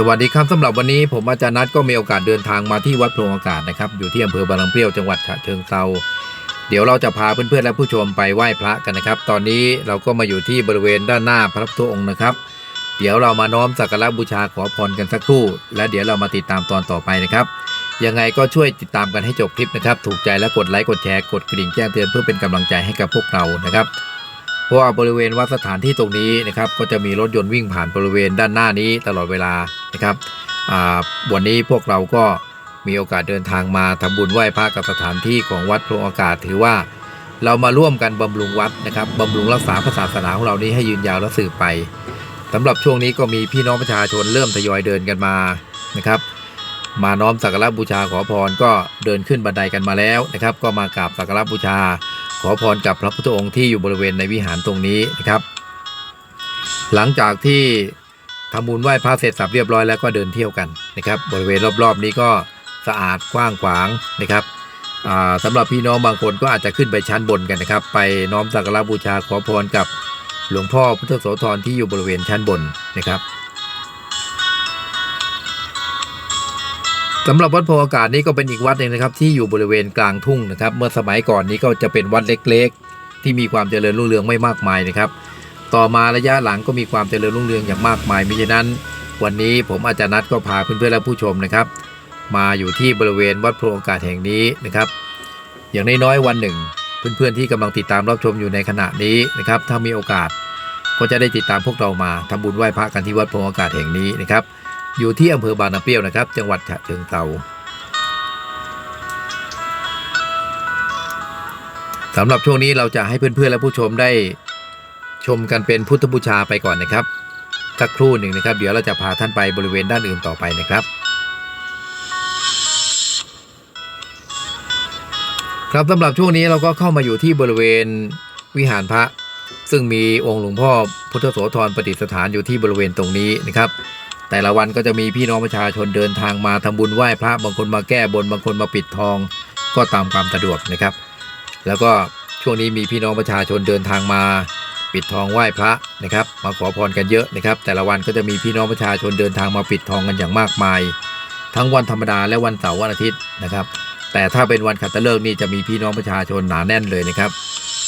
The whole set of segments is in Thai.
สวัสดีครับสำหรับวันนี้ผมอาจารย์นัทก็มีโอกาสเดินทางมาที่วัดพรงอากาศนะครับอยู่ที่อำเภอบางลำเปรี้ยวจังหวัดฉะเชิงเทราเดี๋ยวเราจะพาเพื่อนๆและผู้ชมไปไหว้พระกันนะครับ ตอนนี้เราก็มาอยู่ที่บริเวณด้านหน้าพระพุทธองค์นะครับ เดี๋ยวเรามาน้อมสักการะบูชาขอพรกันสักครู่ และเดี๋ยวเรามาติดตามตอนต่อไปนะครับยังไงก็ช่วยติดตามกันให้จบคลิปนะครับ ถูกใจและกดไลค์กดแชร์กดกระดิ่งแจ้งเตือนเพื่อเป็นกำลังใจให้กับพวกเรานะครับเพราะว่าบริเวณวัดสถานที่ตรงนี้นะครับก็จะมีรถยนต์วิ่งผ่านบริเวณด้านหน้านี้ตลอดเวลา นะครับวันนี้พวกเราก็มีโอกาสเดินทางมาทำบุญไหว้พระกับสถานที่ของวัดพรงอากาศถือว่า เรามาร่วมกันบำรุงวัดนะครับบำรุงรักษาพระศาสนาของเรานี้ให้ยืนยาวและสืบไปสำหรับช่วงนี้ก็มีพี่น้องประชาชนเริ่มทยอยเดินกันมานะครับมาน้อมสักการะบูชาขอพรก็เดินขึ้นบันไดกันมาแล้วนะครับ ก็มากราบสักการะบูชา ขอพรกับพระพุทธองค์ที่อยู่บริเวณในวิหารตรงนี้นะครับ หลังจากที่ ทำบุญไหว้พระเสร็จสับเรียบร้อยแล้วก็เดินเที่ยวกันนะครับบริเวณรอบๆ นี้ก็สะอาดกว้างขวางนะครับอ่าสำหรับพี่น้องบางคนก็อาจจะขึ้นไปชั้นบนกันนะครับ ไปน้อมสักการะบูชาขอพรกับหลวงพ่อพุทธโสธรที่อยู่บริเวณชั้นบนนะครับสำหรับวัดโพธิ์อากาศนี้ก็เป็นอีกวัดหนึ่งนะครับ ที่อยู่บริเวณกลางทุ่งนะครับ เมื่อสมัยก่อนนี้ก็จะเป็นวัดเล็กๆ ที่มีความเจริญรุ่งเรืองไม่มากมายนะครับ ต่อมาระยะหลังก็มีความเจริญรุ่งเรืองอย่างมากมายมิฉะนั้น วันนี้ผมอาจารย์นัทก็พาเพื่อนๆและผู้ชมนะครับ มาอยู่ที่บริเวณวัดโพธิ์อากาศแห่งนี้นะครับ อย่างน้อยๆวันหนึ่ง เพื่อนๆที่กำลังติดตามรับชมอยู่ในขณะนี้นะครับ ถ้ามีโอกาสก็จะได้ติดตามพวกเรามาทำบุญไหว้พระกันที่วัดโพธิ์อากาศแห่งนี้นะครับ อยู่ที่อำเภอบางน้ำเปรี้ยวนะครับ จังหวัดฉะเชิงเทราสำหรับช่วงนี้เราจะให้เพื่อนๆและผู้ชมได้ ชมกันเป็นพุทธบูชาไปก่อนนะครับ สักครู่หนึ่งนะครับ เดี๋ยวเราจะพาท่านไปบริเวณด้านอื่นต่อไปนะครับ ครับสำหรับช่วงนี้เราก็เข้ามาอยู่ที่บริเวณวิหารพระ ซึ่งมีองค์หลวงพ่อพุทธโสธรประดิษฐานอยู่ที่บริเวณตรงนี้นะครับแต่ละวันก็จะมีพี่น้องประชาชนเดินทางมาทำบุญไหว้พระบางคนมาแก้บนบางคนมาปิดทอง ก็ตามความสะดวกนะครับ แล้วก็ช่วงนี้มีพี่น้องประชาชนเดินทางมา ปิดทองไหว้พระนะครับ มาขอพรกันเยอะนะครับ แต่ละวันก็จะมีพี่น้องประชาชนเดินทางมาปิดทองกันอย่างมากมาย ทั้งวันธรรมดาและวันเสาร์วันอาทิตย์นะครับ แต่ถ้าเป็นวันขัตฤกษ์นี่จะมีพี่น้องประชาชนหนาแน่นเลยนะครับ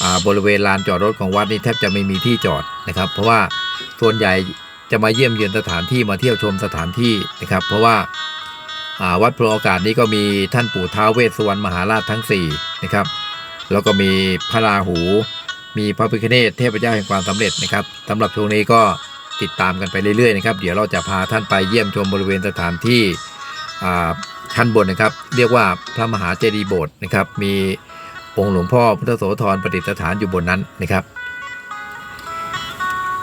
อ่าบริเวณลานจอดรถของวัดนี่แทบจะไม่มีที่จอดนะครับ เพราะว่าส่วนใหญ่จะมาเยี่ยมเยือนสถานที่มาเที่ยวชมสถานที่นะครับ เพราะว่าอ่าวัดพรงอากาศนี้ก็มีท่านปู่ท้าวเวสสุวรรณมหาราชทั้ง4นะครับแล้วก็มีพระราหู มีพระพิฆเนศเทพเจ้าแห่งความสำเร็จนะครับสำหรับช่วงนี้ก็ติดตามกันไปเรื่อยๆนะครับ เดี๋ยวเราจะพาท่านไปเยี่ยมชมบริเวณสถานที่อ่าชั้นบนนะครับ เรียกว่าพระมหาเจดีย์โบสถ์นะครับ มีองค์หลวงพ่อพุทธโสธรประดิษฐานอยู่บนนั้นนะครับ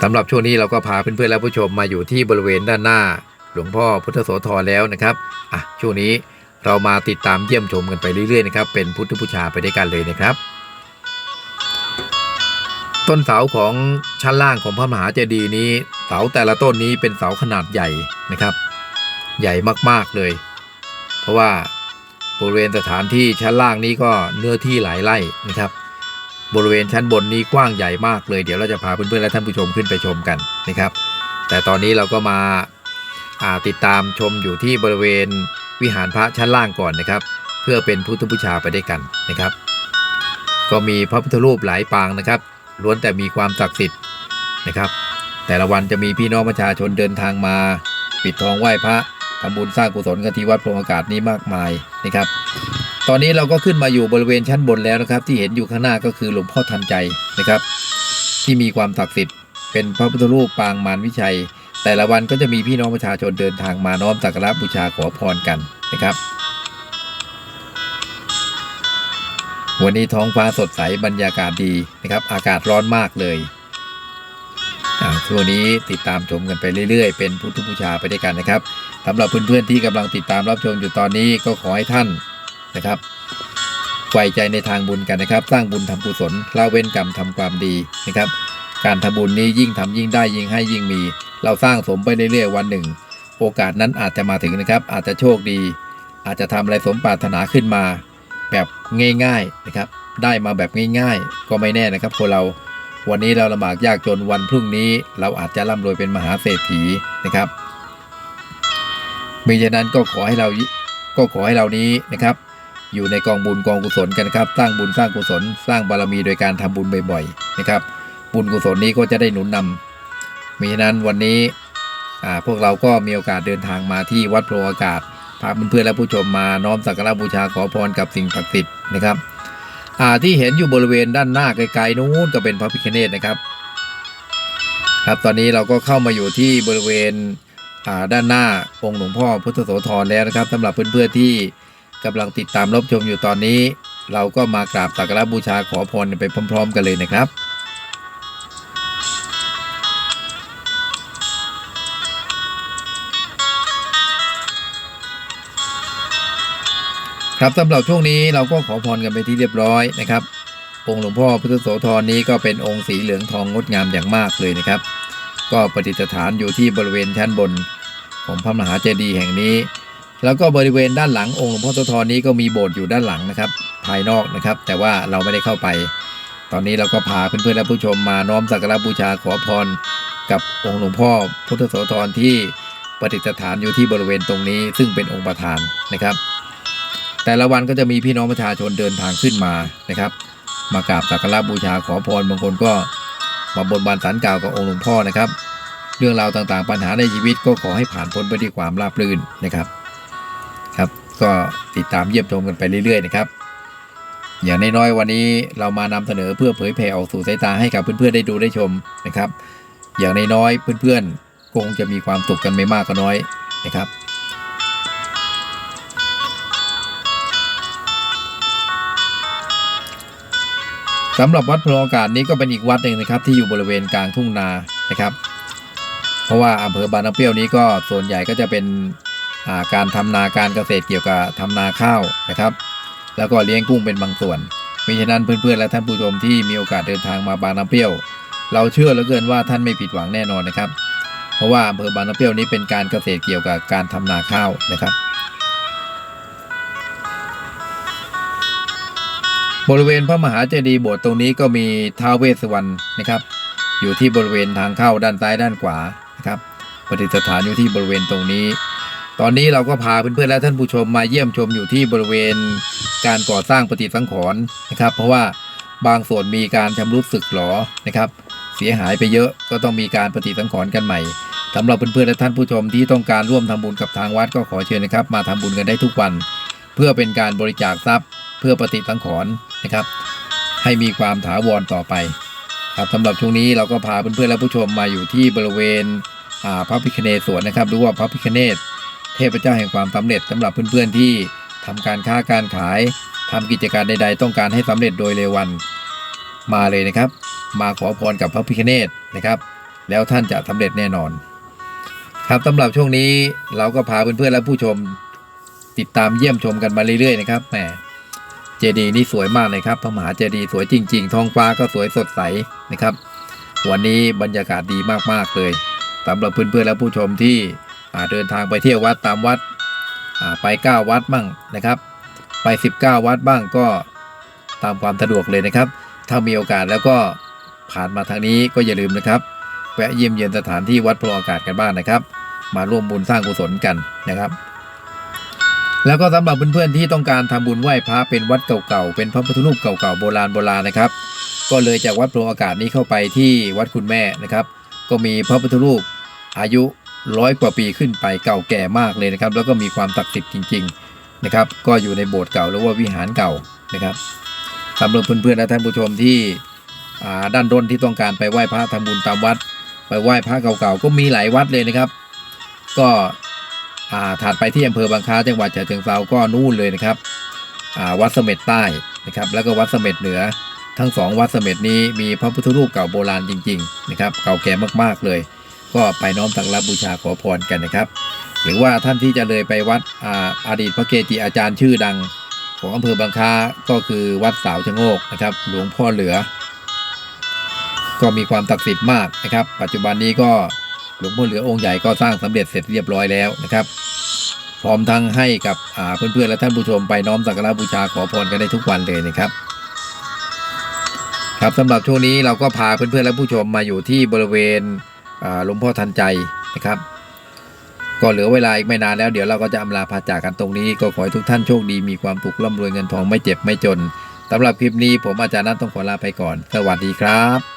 สำหรับช่วงนี้เราก็พาเพื่อนๆและผู้ชมมาอยู่ที่บริเวณด้านหน้า หลวงพ่อพุทธโสธรแล้วนะครับอะช่วงนี้เรามาติดตามเยี่ยมชมกันไปเรื่อยๆนะครับเป็นพุทธบูชาไปด้วยกันเลยนะครับ ต้นเสาของชั้นล่างของพระมหาเจดีย์นี้ เสาแต่ละต้นนี้เป็นเสาขนาดใหญ่นะครับ ใหญ่มากๆเลย เพราะว่าบริเวณสถานที่ชั้นล่างนี้ก็เนื้อที่หลายไร่นะครับ บริเวณชั้นบนนี้กว้างใหญ่มากเลย เดี๋ยวเราจะพาเพื่อนๆและท่านผู้ชมขึ้นไปชมกันนะครับ แต่ตอนนี้เราก็มาาติดตามชมอยู่ที่บริเวณวิหารพระชั้นล่างก่อนนะครับ เพื่อเป็นพุทธบูชาไปด้วยกันนะครับ ก็มีพระพุทธรูปหลายปางนะครับ ล้วนแต่มีความศักดิ์สิทธิ์นะครับ แต่ละวันจะมีพี่น้องประชาชนเดินทางมา ปิดทองไหว้พระทำบุญสร้างกุศลกันที่วัดพรงอากาศนี้มากมายนะครับ ตอนนี้เราก็ขึ้นมาอยู่บริเวณชั้นบนแล้วนะครับ ที่เห็นอยู่ข้างหน้าก็คือหลวงพ่อทันใจนะครับ ที่มีความศักดิ์สิทธิ์เป็นพระพุทธรูปปางมารวิชัย แต่ละวันก็จะมีพี่น้องประชาชนเดินทางมาน้อมสักการะบูชาขอพรกันนะครับ วันนี้ท้องฟ้าสดใสบรรยากาศดีนะครับ อากาศร้อนมากเลยช่วงนี้ติดตามชมกันไปเรื่อยๆ เป็นพุทธบูชาไปด้วยกันนะครับสำหรับเพื่อนๆที่กำลังติดตามรับชมอยู่ตอนนี้ก็ขอให้ท่านนะครับไว้ใจในทางบุญกันนะครับ สร้างบุญทำกุศลละเว้นกรรมทำความดีนะครับ การทำบุญนี้ยิ่งทำยิ่งได้ยิ่งให้ยิ่งมี เราสร้างสมไปเรื่อยๆวันหนึ่ง โอกาสนั้นอาจจะมาถึงนะครับ อาจจะโชคดี อาจจะทำอะไรสมปรารถนาขึ้นมา แบบง่ายๆนะครับ ได้มาแบบง่ายๆ ก็ไม่แน่นะครับคนเราวันนี้เราลำบากยากจนวันพรุ่งนี้เราอาจจะร่ำรวยเป็นมหาเศรษฐีนะครับมิฉะนั้นก็ขอให้เราก็ขอให้เรานี้นะครับ อยู่ในกองบุญกองกุศลกันนะครับ สร้างบุญสร้างกุศล สร้างบารมีโดยการทำบุญบ่อยๆนะครับ บุญกุศลนี้ก็จะได้หนุนนำมิฉะนั้นวันนี้อาพวกเราก็มีโอกาสเดินทางมาที่วัดโพรงอากาศ พาเพื่อนๆและผู้ชมมาน้อมสักการะบูชาขอพรกับสิ่งศักดิ์สิทธิ์นะครับอาที่เห็นอยู่บริเวณด้านหน้าไกลๆนู้นก็เป็นพระพิฆเนศนะครับครับตอนนี้เราก็เข้ามาอยู่ที่บริเวณด้านหน้าองค์หลวงพ่อพุทธโสธรแล้วนะครับสำหรับเพื่อนๆที่กำลังติดตามรับชมอยู่ตอนนี้ เราก็มากราบสักการะบูชาขอพรไปพร้อม ๆ กันเลยนะครับ ครับสำหรับช่วงนี้เราก็ขอพรกันไปที่เรียบร้อยนะครับ องค์หลวงพ่อพุทธโสธรนี้ก็เป็นองค์สีเหลืองทองงดงามอย่างมากเลยนะครับ ก็ประดิษฐานอยู่ที่บริเวณชั้นบน ของพระมหาเจดีย์แห่งนี้ แล้วก็บริเวณด้านหลังองค์หลวงพ่อโสธรนี้ก็มีโบสถ์อยู่ด้านหลังนะครับ ภายนอกนะครับ แต่ว่าเราไม่ได้เข้าไป ตอนนี้เราก็พาเพื่อนๆและผู้ชมมาน้อมสักการะบูชาขอพร กับองค์หลวงพ่อพุทธโสธรที่ประดิษฐานอยู่ที่บริเวณตรงนี้ ซึ่งเป็นองค์ประธานนะครับ แต่ละวันก็จะมีพี่น้องประชาชนเดินทางขึ้นมานะครับ มากราบสักการะบูชาขอพรบางคนก็มาบนบานสันกล่าวกับองค์หลวงพ่อนะครับ เรื่องราวต่างๆ ปัญหาในชีวิตก็ขอให้ผ่านพ้นไปด้วยความราบรื่นนะครับครับก็ติดตามเยี่ยมชมกันไปเรื่อยๆนะครับอย่างน้อยๆวันนี้เรามานำเสนอเพื่อเผยแผ่ออกสู่สายตาให้กับเพื่อนๆได้ดูได้ชมนะครับ อย่างน้อยๆเพื่อนๆคงจะมีความสุขกันไม่มากก็น้อยนะครับ สำหรับวัดพลอากาศนี้ก็เป็นอีกวัดหนึ่งนะครับ ที่อยู่บริเวณกลางทุ่งนานะครับ เพราะว่าอำเภอบางน้ำเปรี้ยวนี้ก็ส่วนใหญ่ก็จะเป็นาการทำนาการเกษตรเกี่ยวกับทำนาข้าวนะครับ แล้วก็เลี้ยงกุ้งเป็นบางส่วนมิฉะนั้นเพื่อนๆและท่านผู้ชมที่มีโอกาสเดินทางมาบางน้ำเปรี้ยว เราเชื่อเหลือเกินว่าท่านไม่ผิดหวังแน่นอนนะครับ เพราะว่าอำเภอบางน้ำเปรี้ยวนี้เป็นการเกษตรเกี่ยวกับการทำนาข้าวนะครับ บริเวณพระมหาเจดีย์โบสถ์ตรงนี้ก็มีท้าวเวสสวรรณนะครับ อยู่ที่บริเวณทางเข้าด้านซ้ายด้านขวานะครับประดิษฐานอยู่ที่บริเวณตรงนี้ ตอนนี้เราก็พาเพื่อนๆและท่านผู้ชมมาเยี่ยมชมอยู่ที่บริเวณการก่อสร้างปฏิสังขรณ์นะครับ เพราะว่าบางส่วนมีการชำรุดสึกหรอนะครับ เสียหายไปเยอะก็ต้องมีการปฏิสังขรณ์กันใหม่สำหรับเพื่อนๆและท่านผู้ชมที่ต้องการร่วมทำบุญกับทางวัดก็ขอเชิญนะครับ มาทำบุญกันได้ทุกวัน เพื่อเป็นการบริจาคทรัพย์ เพื่อปฏิสังขรณ์นะครับ ให้มีความถาวรต่อไป ครับสำหรับช่วงนี้เราก็พาเพื่อนๆและผู้ชมมาอยู่ที่บริเวณพระพิคเนศสวนนะครับหรือว่าพระพิคเนศเทพเจ้าแห่งความสำเร็จสำหรับเพื่อนๆที่ทำการค้าการขายทำกิจการใด ๆ ต้องการให้สำเร็จโดยเร็ววัน มาเลยนะครับ มาขอพรกับพระพิคเนศนะครับ แล้วท่านจะสำเร็จแน่นอน ครับสำหรับช่วงนี้เราก็พาเพื่อนๆและผู้ชมติดตามเยี่ยมชมกันมาเรื่อยๆนะครับแหม เจดีย์นี่สวยมากเลยครับพระมหาเจดีย์สวยจริง ๆ ท้องฟ้าก็สวยสดใสนะครับ วันนี้บรรยากาศดีมากๆเลยสำหรับเพื่อนๆและผู้ชมที่เดินทางไปเที่ยววัดตามวัดไป 9 วัดบ้างนะครับ ไป 19 วัดบ้างก็ตามความสะดวกเลยนะครับ ถ้ามีโอกาสแล้วก็ผ่านมาทางนี้ก็อย่าลืมนะครับแวะเยี่ยมเยียนสถานที่วัดพรงอากาศกันบ้างนะครับ มาร่วมบุญสร้างกุศลกันนะครับ แล้วก็สำหรับเพื่อนๆที่ต้องการทำบุญไหว้พระเป็นวัดเก่าๆ เป็นพระพุทธรูปเก่าๆโบราณโบราณนะครับ ก็เลยจากวัดโพรงอากาศนี้เข้าไปที่วัดคุณแม่นะครับ ก็มีพระพุทธรูปอายุร้อยกว่าปีขึ้นไปเก่าแก่มากเลยนะครับ แล้วก็มีความศักดิ์สิทธิ์จริง ๆนะครับ ก็อยู่ในโบสถ์เก่าหรือว่าวิหารเก่านะครับสำหรับเพื่อนๆและท่านผู้ชมที่อ่าด้านด้นที่ต้องการไปไหว้พระทำบุญตามวัด ไปไหว้พระเก่าๆก็มีหลายวัดเลยนะครับ ก็ ถัดไปที่อำเภอบางคล้าจังหวัดฉะเชิงเทราก็นู่นเลยนะครับอาวัดเสม็ดใต้นะครับ แล้วก็วัดเสม็ดเหนือ ทั้งสองวัดเสม็ดนี้มีพระพุทธรูปเก่าโบราณจริง ๆ นะครับ เก่าแก่มากๆเลย ก็ไปน้อมสักการบูชาขอพรกันนะครับ หรือว่าท่านที่จะเลยไปวัดอาอดีตพระเกจิอาจารย์ชื่อดัง ของอำเภอบางคล้าก็คือวัดสาวชะโงกนะครับ หลวงพ่อเหลือ ก็มีความศักดิ์สิทธิ์มากนะครับ ปัจจุบันนี้ก็ หลวงพ่อเหลือองค์ใหญ่ก็สร้างสำเร็จเสร็จเรียบร้อยแล้วนะครับ พร้อมทั้งให้กับอ่าเพื่อนๆและท่านผู้ชมไปน้อมสักการะบูชาขอพรกันได้ทุกวันเลยนะครับ ครับสำหรับช่วงนี้เราก็พาเพื่อนๆและผู้ชมมาอยู่ที่บริเวณหลวงพ่อทันใจนะครับก็เหลือเวลาอีกไม่นานแล้วเดี๋ยวเราก็จะอำลาพาจากกันตรงนี้ก็ขอให้ทุกท่านโชคดีมีความสุขร่ำรวยเงินทองไม่เจ็บไม่จนสำหรับคลิปนี้ผมอาจารย์นัทต้องขอลาไปก่อน สวัสดีครับ